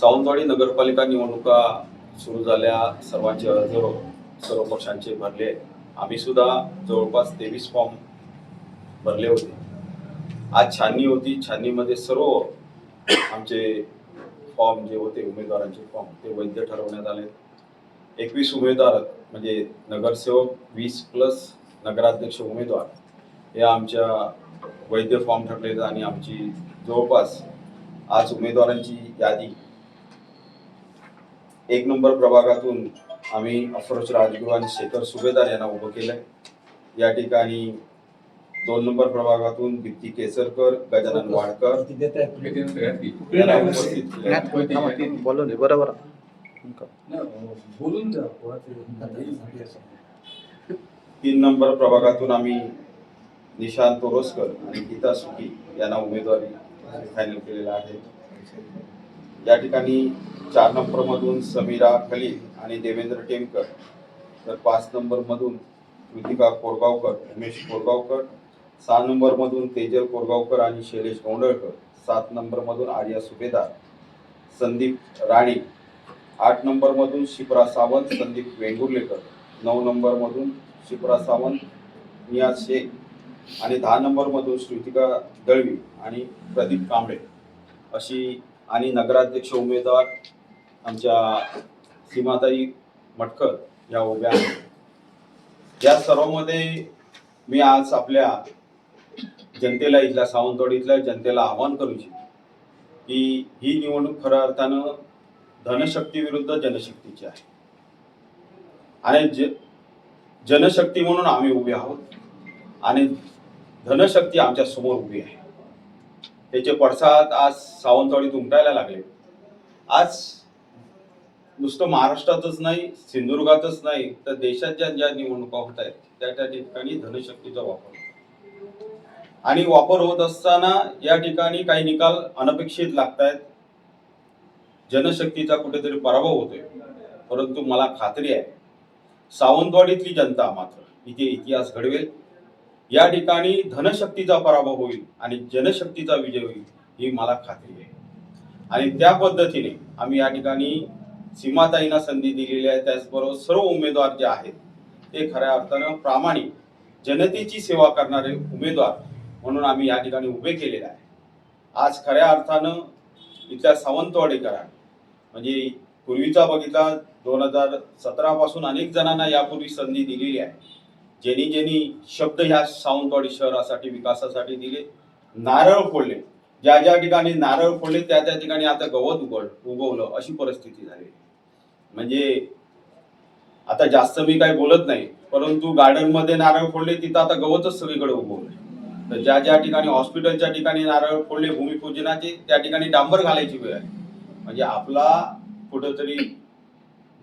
सावंतवाडी नगरपालिका निवडणुका सुरू झाल्या. सर्वांचे अर्ज सर्व पक्षांचे भरले. आम्ही सुद्धा जवळपास तेवीस फॉर्म भरले होते. आज छाननी होती. छाननीमध्ये सर्व आमचे फॉर्म जे होते उमेदवारांचे फॉर्म ते वैध ठरवण्यात आले. एकवीस उमेदवार म्हणजे नगरसेवक वीस प्लस नगराध्यक्ष उमेदवार या आमच्या वैद्य फॉर्म ठरले आहेत आणि आमची जवळपास आज उमेदवारांची यादी एक नंबर प्रभागातून आम्ही अफरोज राजगुरू आणि शेखर सुभेदार यांना उभं केलंय. या ठिकाणी दोन नंबर प्रभागातून भित्ती केसरकर गजानन वाडकर बरोबर तीन नंबर प्रभागातून आम्ही निशांत तोरसकर आणि गीता सुकी यांना उमेदवारी फायनल केलेला आहे. या ठिकाणी चार नंबर मधून समीरा खलील आणि देवेंद्र टेमकर. तर पाच नंबर मधून कृतिका कोरगावकर उमेश कोरगावकर. सहा नंबर मधून तेजल कोरगावकर आणि शैलेश गोंडळकर. सात नंबर मधून आर्या सुभेदार संदीप राणे. आठ नंबर मधून शिप्रा सावंत संदीप वेंगुर्लेकर. नऊ नंबर मधून शिप्रा सावंत नियाज शेख. आणि दहा नंबर मधून श्रुतिका दळवी आणि प्रदीप कांबळे. अशी आणि नगराध्यक्ष उमेदवार आमच्या सीमाताई मटकर या उभ्या आहेत. या सर्वमध्ये मी आज आपल्या जनतेला इथल्या सावंतवाडीतल्या जनतेला आवाहन करू इच्छितो की ही निवडणूक खऱ्या अर्थानं धनशक्ती विरुद्ध जनशक्तीची आहे. आणि ज जनशक्ती म्हणून आम्ही उभे आहोत आणि धनशक्ती आमच्यासमोर उभी आहे. त्याचे पडसाद आज सावंतवाडीत उमटायला लागले आज नुसतं महाराष्ट्रातच नाही सिंधुदुर्गातच नाही तर देशात ज्या ज्या निवडणुका होत आहेत त्या त्या ठिकाणी धनशक्तीचा वापर. आणि वापर होत असताना या ठिकाणी काही निकाल अनपेक्षित लागत आहेत जनशक्तीचा कुठेतरी पराभव होतोय परंतु मला खात्री आहे सावंतवाडीतली जनता मात्र इथे इतिहास घडवेल. या ठिकाणी धनशक्तीचा पराभव होईल आणि जनशक्तीचा विजय होईल ही मला खात्री आहे. आणि त्या पद्धतीने आम्ही या ठिकाणी सीमाताईंना संधी दिलेली आहे. त्याचबरोबर सर्व उमेदवार जे आहेत ते खऱ्या अर्थानं प्रामाणिक जनतेची सेवा करणारे उमेदवार म्हणून आम्ही या ठिकाणी उभे केलेले आहे. आज खऱ्या अर्थानं इथल्या सावंतवाडीकरांना म्हणजे पूर्वीचा बघितला दोन हजार सतरापासून अनेक जणांना यापूर्वी संधी दिलेली आहे. ज्यांनी ज्यांनी शब्द ह्या सावंतवाडी शहरासाठी विकासासाठी दिले. नारळ फोडले. ज्या ज्या ठिकाणी नारळ फोडले त्या त्या ठिकाणी आता गवत उगवलं उगवलं अशी परिस्थिती झाली म्हणजे आता जास्त मी काही बोलत नाही परंतु गार्डनमध्ये नारळ फोडले तिथं आता गवतच सगळीकडे उगवलं तर ज्या ज्या ठिकाणी हॉस्पिटलच्या ठिकाणी नारळ फोडले भूमिपूजनाचे त्या ठिकाणी डांबर घालायची वेळ आहे. म्हणजे आपला कुठंतरी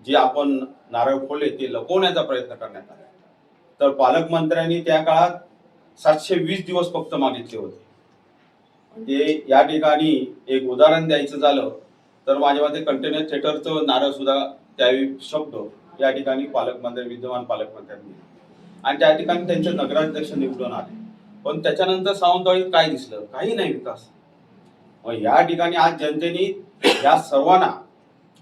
जे आपण नारळ फोडले ते लपवण्याचा प्रयत्न करण्यात आला. तर पालकमंत्र्यांनी त्या काळात सातशे वीस दिवस फक्त मागितले होते. म्हणजे या ठिकाणी एक उदाहरण द्यायचं झालं तर माझ्या मते कंटेनर थिएटरचं नारळ सुद्धा त्यावेळी शब्द या ठिकाणी पालकमंत्री विद्यमान पालकमंत्र्यांनी आणि त्या ठिकाणी त्यांचे नगराध्यक्ष निवडून आले. पण त्याच्यानंतर सावंतवाडीत काय दिसलं? काही नाही विकास. मग या ठिकाणी आज जनतेने या सर्वांना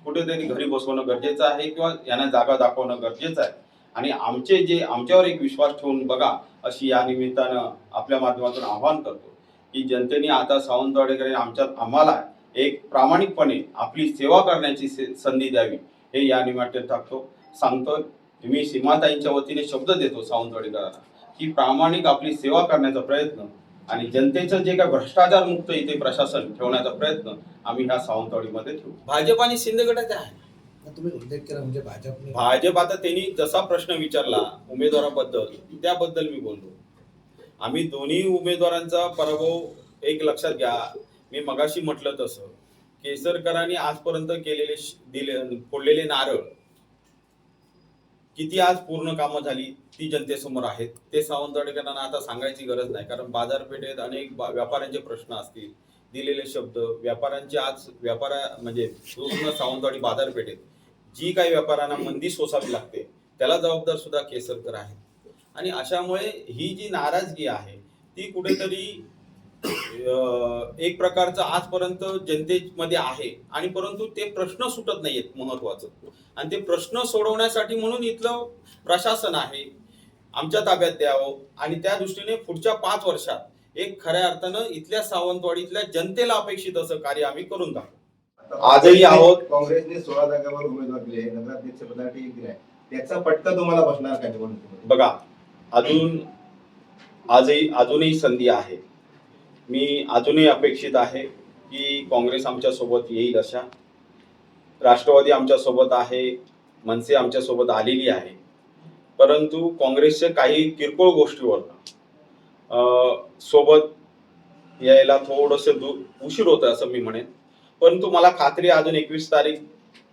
कुठेतरी घरी बसवणं गरजेचं आहे किंवा यांना जागा दाखवणं गरजेचं आहे. आणि आमचे जे आमच्यावर एक विश्वास ठेवून बघा अशी या निमित्तानं आपल्या माध्यमातून आवाहन करतो की जनतेने आता सावंतवाडीकडे आमच्यात आम्हाला एक प्रामाणिकपणे आपली सेवा करण्याची से- संधी द्यावी हे या निमित्ताने टाकतो. सांगतो मी सीमाताईंच्या वतीने शब्द देतो सावंतवाडीकरांना की प्रामाणिक आपली सेवा करण्याचा प्रयत्न आणि जनतेचं जे काय भ्रष्टाचार मुक्त इथे प्रशासन ठेवण्याचा प्रयत्न आम्ही ह्या सावंतवाडीमध्ये ठेवू. भाजप आणि शिंदे गटाचे आहे. तुम्ही उल्लेख केला? म्हणजे भाजपने भाजप आता त्यांनी जसा प्रश्न विचारला उमेदवाराबद्दल त्याबद्दल मी बोललो. आम्ही दोन्ही उमेदवारांचा पराभव एक लक्षात घ्या. मी मगाशी म्हटलं तसं. केसरकरांनी आजपर्यंत केलेले दिले फोडलेले नारळ किती आज पूर्ण कामं झाली ती जनतेसमोर आहेत. ते सावंतवाडीकरांना आता सांगायची गरज नाही कारण बाजारपेठेत अनेक व्यापाऱ्यांचे प्रश्न असतील. दिलेले शब्द व्यापाऱ्यांचे आज व्यापारा म्हणजे पूर्ण सावंतवाडी बाजारपेठेत जी काही व्यापाऱ्यांना मंदी सोसावी लागते त्याला जबाबदार सुद्धा केसरकर आहेत. आणि अशामुळे ही जी नाराजगी आहे ती कुठेतरी एक प्रकारचं आजपर्यंत जनतेमध्ये आहे. आणि परंतु ते प्रश्न सुटत नाहीयेत महत्वाचं. आणि ते प्रश्न सोडवण्यासाठी म्हणून इथलं प्रशासन आहे आमच्या ताब्यात द्यावं. आणि त्या दृष्टीने पुढच्या पाच वर्षात एक खऱ्या अर्थानं इथल्या सावंतवाडीतल्या जनतेला अपेक्षित असं कार्य आम्ही करून दाखवू. आजही आहोत. काँग्रेसने सोळा जागावर उमेदवार दिले नगराध्यक्ष पदासाठी दिलाय त्याचा फटका तुम्हाला बसणार का निवडणुकीमध्ये? बघा अजून आजही अजूनही संधी आहे. मी अजूनही अपेक्षित आहे की काँग्रेस आमच्यासोबत येईल अशा. राष्ट्रवादी आमच्यासोबत आहे मनसे आमच्यासोबत आलेली आहे. परंतु काँग्रेसच्या काही किरकोळ गोष्टीवर सोबत यायला थोडंसं दू उशीर होतं असं मी म्हणेन. परंतु मला खात्री अजून एकवीस तारीख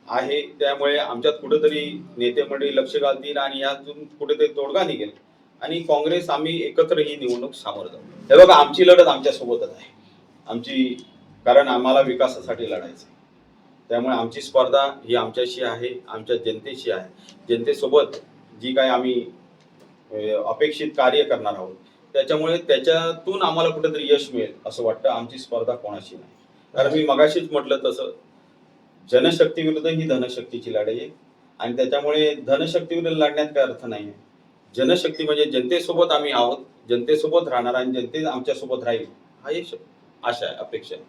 आहे त्यामुळे आमच्यात कुठेतरी नेते मंडळी लक्ष घालतील आणि यातून कुठेतरी तोडगा निघेल. आणि काँग्रेस आम्ही एकत्र ही निवडणूक सामोरं जाऊ. हे बघा आमची लढत आमच्या सोबतच आहे. आमची कारण आम्हाला विकासासाठी लढायचं आहे. त्यामुळे आमची स्पर्धा ही आमच्याशी आहे आमच्या जनतेशी आहे. जनतेसोबत जी काय आम्ही अपेक्षित कार्य करणार आहोत त्याच्यामुळे त्याच्यातून आम्हाला कुठेतरी यश मिळेल असं वाटतं. आमची स्पर्धा कोणाशी नाही. कारण मी मगाशीच म्हटलं तसं जनशक्ती विरुद्ध ही धनशक्तीची लढाई आहे. आणि त्याच्यामुळे धनशक्ती विरुद्ध लढण्यात काही अर्थ नाही आहे जनशक्ती म्हणजे जनतेसोबत आम्ही आहोत जनतेसोबत राहणार आणि जनते आमच्यासोबत राहील हा एक आशा आहे अपेक्षा आहे.